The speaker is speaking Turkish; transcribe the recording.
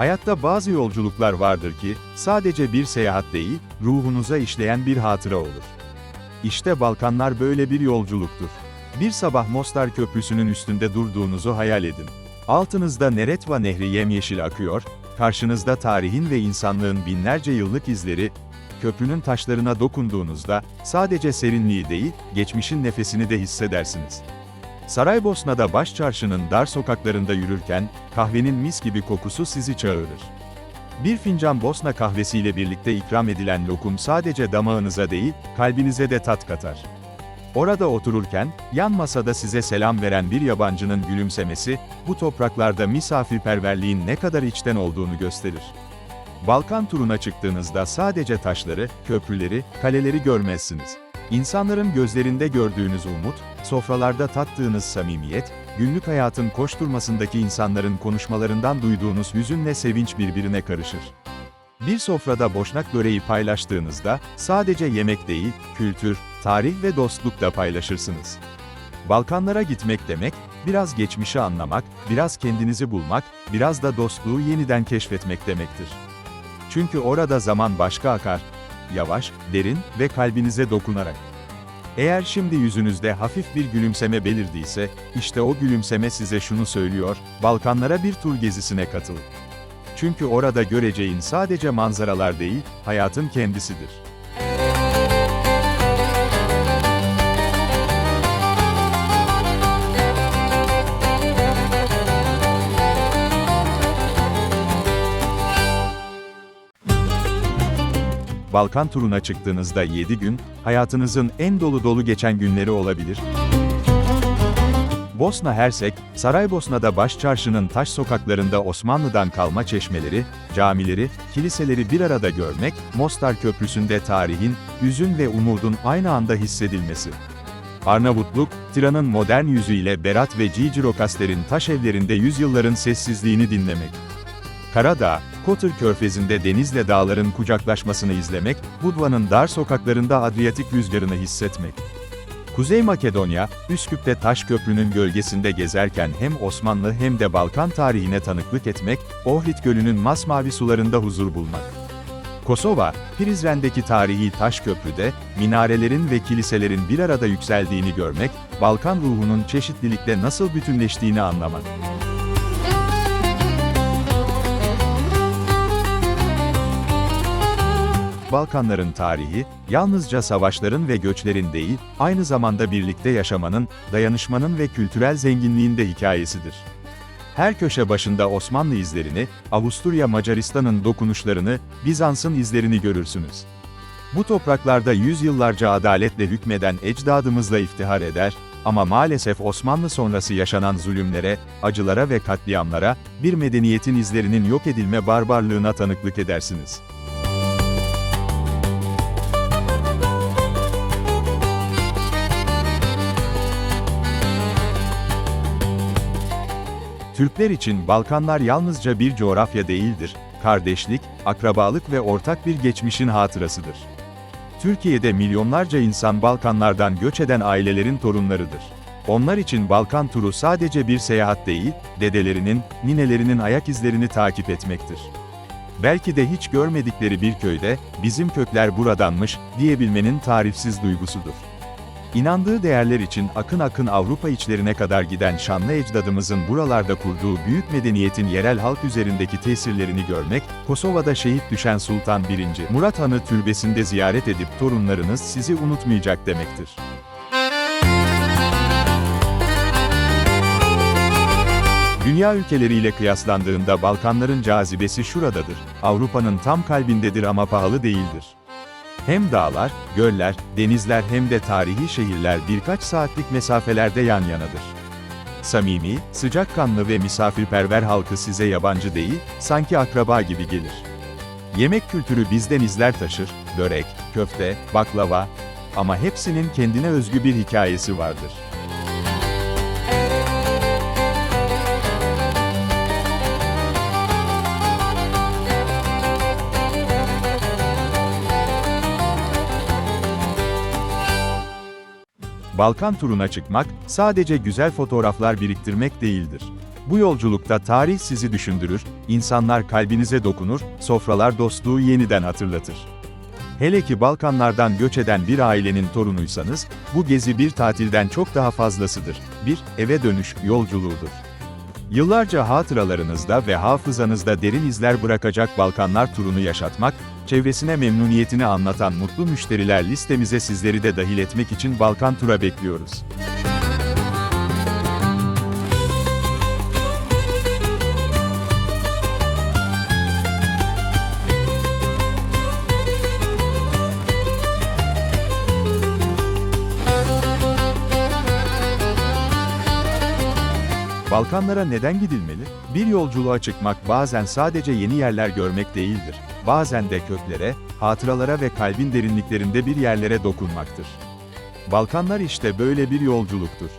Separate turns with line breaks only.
Hayatta bazı yolculuklar vardır ki, sadece bir seyahat değil, ruhunuza işleyen bir hatıra olur. İşte Balkanlar böyle bir yolculuktur. Bir sabah Mostar Köprüsü'nün üstünde durduğunuzu hayal edin. Altınızda Neretva Nehri yemyeşil akıyor, karşınızda tarihin ve insanlığın binlerce yıllık izleri, köprünün taşlarına dokunduğunuzda, sadece serinliği değil, geçmişin nefesini de hissedersiniz. Saraybosna'da baş çarşının dar sokaklarında yürürken, kahvenin mis gibi kokusu sizi çağırır. Bir fincan Bosna kahvesiyle birlikte ikram edilen lokum sadece damağınıza değil, kalbinize de tat katar. Orada otururken, yan masada size selam veren bir yabancının gülümsemesi, bu topraklarda misafirperverliğin ne kadar içten olduğunu gösterir. Balkan turuna çıktığınızda sadece taşları, köprüleri, kaleleri görmezsiniz. İnsanların gözlerinde gördüğünüz umut, sofralarda tattığınız samimiyet, günlük hayatın koşturmasındaki insanların konuşmalarından duyduğunuz hüzünle sevinç birbirine karışır. Bir sofrada boşnak böreği paylaştığınızda, sadece yemek değil, kültür, tarih ve dostluk da paylaşırsınız. Balkanlara gitmek demek, biraz geçmişi anlamak, biraz kendinizi bulmak, biraz da dostluğu yeniden keşfetmek demektir. Çünkü orada zaman başka akar, yavaş, derin ve kalbinize dokunarak. Eğer şimdi yüzünüzde hafif bir gülümseme belirdiyse, işte o gülümseme size şunu söylüyor, Balkanlara bir tur gezisine katılın. Çünkü orada göreceğin sadece manzaralar değil, hayatın kendisidir. Balkan turuna çıktığınızda 7 gün, hayatınızın en dolu dolu geçen günleri olabilir. Bosna Hersek, Saraybosna'da Başçarşı'nın taş sokaklarında Osmanlı'dan kalma çeşmeleri, camileri, kiliseleri bir arada görmek, Mostar Köprüsü'nde tarihin, hüzün ve umudun aynı anda hissedilmesi. Arnavutluk, Tiran'ın modern yüzüyle Berat ve Cicirokasler'in taş evlerinde yüzyılların sessizliğini dinlemek. Karadağ, Kotor Körfezi'nde denizle dağların kucaklaşmasını izlemek, Budva'nın dar sokaklarında Adriyatik rüzgarını hissetmek. Kuzey Makedonya, Üsküp'te taş köprünün gölgesinde gezerken hem Osmanlı hem de Balkan tarihine tanıklık etmek, Ohrid Gölü'nün masmavi sularında huzur bulmak. Kosova, Prizren'deki tarihi taş köprüde, minarelerin ve kiliselerin bir arada yükseldiğini görmek, Balkan ruhunun çeşitlilikle nasıl bütünleştiğini anlamak. Balkanların tarihi, yalnızca savaşların ve göçlerin değil, aynı zamanda birlikte yaşamanın, dayanışmanın ve kültürel zenginliğin de hikayesidir. Her köşe başında Osmanlı izlerini, Avusturya Macaristan'ın dokunuşlarını, Bizans'ın izlerini görürsünüz. Bu topraklarda yüzyıllarca adaletle hükmeden ecdadımızla iftihar eder, ama maalesef Osmanlı sonrası yaşanan zulümlere, acılara ve katliamlara, bir medeniyetin izlerinin yok edilme barbarlığına tanıklık edersiniz. Türkler için Balkanlar yalnızca bir coğrafya değildir, kardeşlik, akrabalık ve ortak bir geçmişin hatırasıdır. Türkiye'de milyonlarca insan Balkanlardan göç eden ailelerin torunlarıdır. Onlar için Balkan turu sadece bir seyahat değil, dedelerinin, ninelerinin ayak izlerini takip etmektir. Belki de hiç görmedikleri bir köyde, bizim kökler buradanmış, diyebilmenin tarifsiz duygusudur. İnandığı değerler için akın akın Avrupa içlerine kadar giden şanlı ecdadımızın buralarda kurduğu büyük medeniyetin yerel halk üzerindeki tesirlerini görmek, Kosova'da şehit düşen Sultan 1. Murat Han'ı türbesinde ziyaret edip torunlarınız sizi unutmayacak demektir. Dünya ülkeleriyle kıyaslandığında Balkanların cazibesi şuradadır. Avrupa'nın tam kalbindedir ama pahalı değildir. Hem dağlar, göller, denizler hem de tarihi şehirler birkaç saatlik mesafelerde yan yanadır. Samimi, sıcakkanlı ve misafirperver halkı size yabancı değil, sanki akraba gibi gelir. Yemek kültürü bizden izler taşır, börek, köfte, baklava ama hepsinin kendine özgü bir hikayesi vardır. Balkan turuna çıkmak, sadece güzel fotoğraflar biriktirmek değildir. Bu yolculukta tarih sizi düşündürür, insanlar kalbinize dokunur, sofralar dostluğu yeniden hatırlatır. Hele ki Balkanlardan göç eden bir ailenin torunuysanız, bu gezi bir tatilden çok daha fazlasıdır. Bir, eve dönüş yolculuğudur. Yıllarca hatıralarınızda ve hafızanızda derin izler bırakacak Balkanlar turunu yaşatmak, çevresine memnuniyetini anlatan mutlu müşteriler listemize sizleri de dahil etmek için Balkan Tur'a bekliyoruz. Balkanlara neden gidilmeli? Bir yolculuğa çıkmak bazen sadece yeni yerler görmek değildir. Bazen de köklere, hatıralara ve kalbin derinliklerinde bir yerlere dokunmaktır. Balkanlar işte böyle bir yolculuktur.